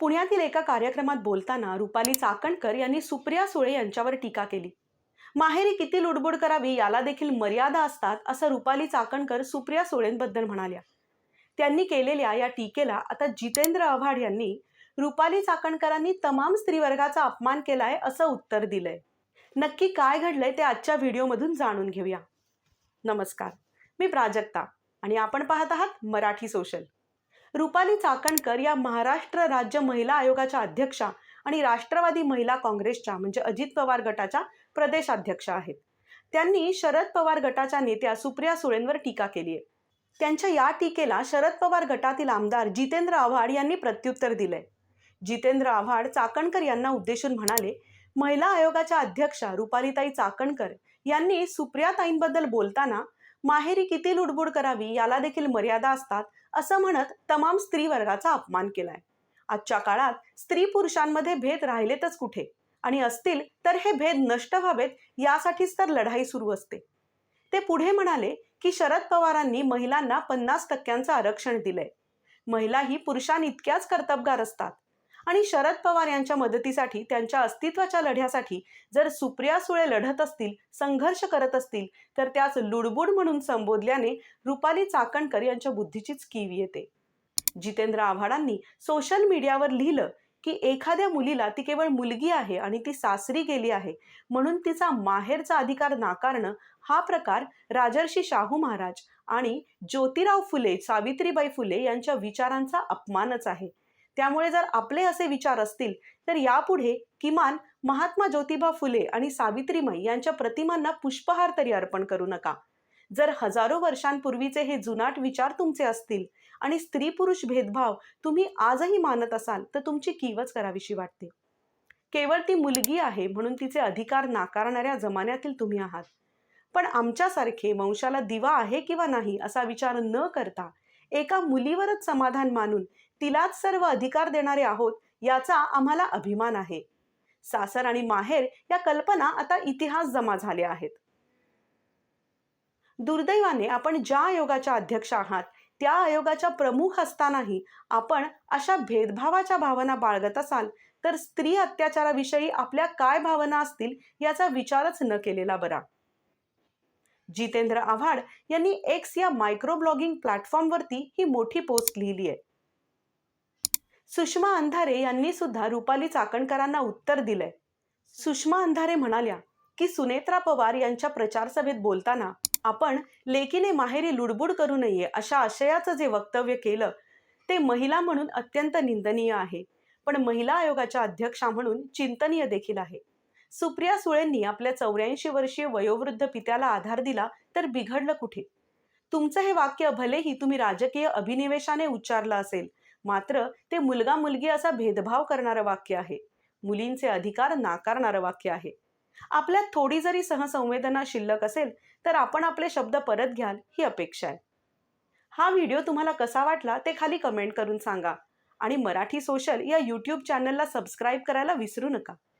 पुण्यातील एका कार्यक्रमात बोलताना रुपाली चाकणकर यांनी सुप्रिया सुळे यांच्यावर टीका केली. माहेरी किती लुडबुड करावी याला देखील मर्यादा असतात असं रुपाली चाकणकर सुप्रिया सुळेंबद्दल म्हणाल्या. त्यांनी केलेल्या या टीकेला आता जितेंद्र आव्हाड यांनी रुपाली चाकणकरांनी तमाम स्त्रीवर्गाचा अपमान केलाय असं उत्तर दिलंय. नक्की काय घडलंय ते आजच्या व्हिडिओमधून जाणून घेऊया. नमस्कार. मी प्राजक्ता आणि आपण पाहत आहात मराठी सोशल. रुपाली चाकणकर या महाराष्ट्र राज्य महिला आयोगाच्या अध्यक्षा आणि राष्ट्रवादी महिला काँग्रेसच्या म्हणजे अजित पवार गटाच्या प्रदेशाध्यक्षा आहेत. त्यांनी शरद पवार गटाच्या नेत्या सुप्रिया सुळेंवर टीका केली आहे. त्यांच्या या टीकेला शरद पवार गटातील आमदार जितेंद्र आव्हाड यांनी प्रत्युत्तर दिलंय. जितेंद्र आव्हाड चाकणकर यांना उद्देशून म्हणाले महिला आयोगाच्या अध्यक्षा रुपालीताई चाकणकर यांनी सुप्रियाताईंबद्दल बोलताना माहेरी किती लुडबुड करावी याला देखील मर्यादा असतात असं म्हणत तमाम स्त्री वर्गाचा अपमान केलाय. आजच्या काळात स्त्री पुरुषांमध्ये भेद राहिलेतच कुठे? आणि असतील तर हे भेद नष्ट व्हावेत यासाठीच तर लढाई सुरू असते. ते पुढे म्हणाले की शरद पवारांनी महिलांना पन्नास टक्क्यांचं आरक्षण दिलंय. महिलाही पुरुषांइतक्याच कर्तबगार असतात. आणि शरद पवार यांच्या मदतीसाठी त्यांच्या अस्तित्वाच्या लढ्यासाठी जर सुप्रिया सुळे लढत असतील संघर्ष करत असतील तर त्याच लुडबुड म्हणून संबोधल्याने रुपाली चाकणकर यांच्या बुद्धीचीच कीव येते. जितेंद्र आव्हाडांनी सोशल मीडियावर लिहिलं की एखाद्या मुलीला ती केवळ मुलगी आहे आणि ती सासरी गेली आहे म्हणून तिचा माहेरचा अधिकार नाकारणं हा प्रकार राजर्षी शाहू महाराज आणि ज्योतिराव फुले सावित्रीबाई फुले यांच्या विचारांचा अपमानच आहे. त्यामुळे जर आपले असे विचार असतील तर यापुढे किमान महात्मा ज्योतिबा फुले आणि सावित्रीमाई यांच्या प्रतिमांना पुष्पहार तरी अर्पण करू नका. जर हजारो वर्षांपूर्वीचे हे जुनाट विचार तुमचे असतील आणि स्त्री पुरुष भेदभाव तुम्ही आजही मानत असाल तर तुमची कीवच करावीशी वाटते. केवळ ती मुलगी आहे म्हणून तिचे अधिकार नाकारणाऱ्या जमान्यातील तुम्ही आहात. पण आमच्यासारखे वंशाला दिवा आहे किंवा नाही असा विचार न करता एका मुलीवरच समाधान मानून तिलाच सर्व अधिकार देणारे आहोत याचा आम्हाला अभिमान आहे. सासर आणि माहेर या कल्पना आता इतिहास जमा झाल्या आहेत. दुर्दैवाने आपण ज्या आयोगाच्या अध्यक्ष आहात त्या आयोगाच्या प्रमुख असतानाही आपण अशा भेदभावाच्या भावना बाळगत असाल तर स्त्री अत्याचाराविषयी आपल्या काय भावना असतील याचा विचारच न केलेला बरा. जितेंद्र आव्हाड यांनी एक्स या मायक्रो ब्लॉगिंग प्लॅटफॉर्मवरती ही मोठी पोस्ट लिहिली आहे सुषमा अंधारे यांनी सुद्धा रुपाली चाकणकरांना उत्तर दिलंय. सुषमा अंधारे म्हणाल्या की सुनेत्रा पवार यांच्या प्रचार सभेत बोलताना आपण लेकीने माहेरी लुडबुड करू नये अशा आशयाचं जे वक्तव्य केलं ते महिला म्हणून अत्यंत निंदनीय आहे. पण महिला आयोगाच्या अध्यक्षा म्हणून चिंतनीय देखील आहे. सुप्रिया सुळेंनी आपल्या चौऱ्याऐंशी वर्षीय वयोवृद्ध पित्याला आधार दिला तर बिघडलं कुठे? तुमचं हे वाक्य भलेही तुम्ही राजकीय अभिनिवेशाने उच्चारलं असेल मात्र ते मुलगा मुलगी असा भेदभाव करणारं वाक्य आहे. मुलींचे अधिकार नाकारणारं वाक्य आहे. आपल्यात थोडी जरी सहसंवेदना शिल्लक असेल तर आपण आपले शब्द परत घ्याल ही अपेक्षा आहे. हा व्हिडिओ तुम्हाला कसा वाटला ते खाली कमेंट करून सांगा. आणि मराठी सोशल या यूट्यूब चॅनलला सबस्क्राईब करायला विसरू नका.